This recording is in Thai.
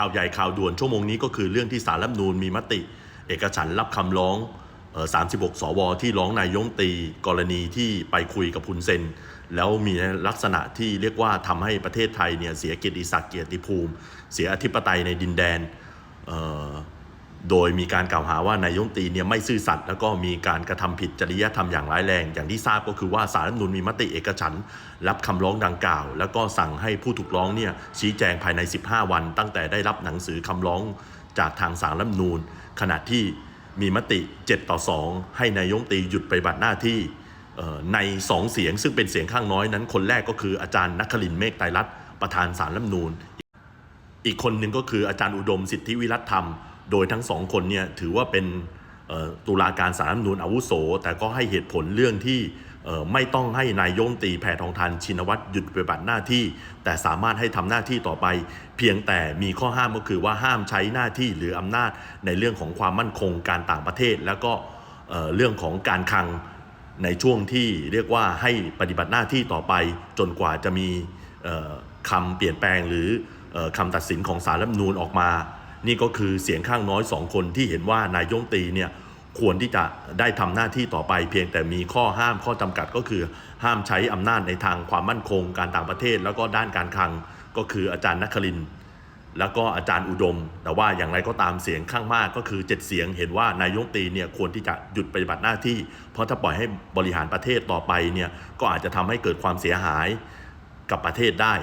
ข่าวใหญ่ข่าวด่วนชั่วโมงนี้ก็คือเรื่องที่สารรัฐนูนมีมติ เอกฉันรับคำร้อง 36 สว ที่ร้องนายยงตีกรณีที่ไปคุยกับคุณเซน แล้วมีลักษณะที่เรียกว่าทำให้ประเทศไทยเนี่ยเสียเกียรติศักดิ์เกียรติภูมิ เสียอธิปไตยในดินแดนเโดยมีการกล่าวหาว่านายยงตีเนี่ยไม่ซื่อสัตย์แล้วก็มีการกระทำผิดจริยธรรมอย่างร้ายแรง อย่างที่ทราบก็คือว่าสารรัฐมนูญมีมติเอกฉันรับคำร้องดังกล่าว แล้วก็สั่งให้ผู้ถูกร้องเนี่ยชี้แจงภายใน 15 วัน ตั้งแต่ได้รับหนังสือคำร้องจากทางสารรัฐมนูญขณะที่มีมติ 7 ต่อ 2 ให้นายยงตีหยุดปฏิบัติหน้าที่เอ่อใน 2 เสียง ซึ่งเป็นเสียงข้างน้อยนั้น คนแรกก็คืออาจารย์นักคลินเมฆไตรรัตน์ประธานสารรัฐมนูญอีกคนหนึ่งก็คืออาจารย์อุดมสิทธิวิรัตธรรม โดยทั้งสองคนเนี่ยถือว่าเป็นตุลาการสารรัฐมนูญอาวุโส แต่ก็ให้เหตุผลเรื่องที่ไม่ต้องให้นายยงตีแผ่ทองทานชินวัตรหยุดปฏิบัติหน้าที่ แต่สามารถให้ทำหน้าที่ต่อไป เพียงแต่มีข้อห้ามก็คือว่าห้ามใช้หน้าที่หรืออำนาจในเรื่องของความมั่นคงการต่างประเทศ แล้วก็เรื่องของการคังในช่วงที่เรียกว่าให้ปฏิบัติหน้าที่ต่อไป จนกว่าจะมีเอ่อคำเปลี่ยนแปลงหรือเอ่อคำตัดสินของสารรัฐมนูญออกมา นี่ก็คือเสียงข้างน้อยสองคนที่เห็นว่านายยงตีเนี่ยควรที่จะได้ทำหน้าที่ต่อไป เพียงแต่มีข้อห้ามข้อจำกัดก็คือ ห้ามใช้อำนาจในทางความมั่นคง การต่างประเทศ แล้วก็ด้านการคลังก็คืออาจารย์นักคลิน แล้วก็อาจารย์อุดม แต่ว่าอย่างไรก็ตามเสียงข้างมากก็คือเจ็ดเสียงเห็นว่านายยงตีเนี่ยควรที่จะหยุดปฏิบัติหน้าที่ เพราะถ้าปล่อยให้บริหารประเทศต่อไปเนี่ยก็อาจจะทำให้เกิดความเสียหายกับประเทศได้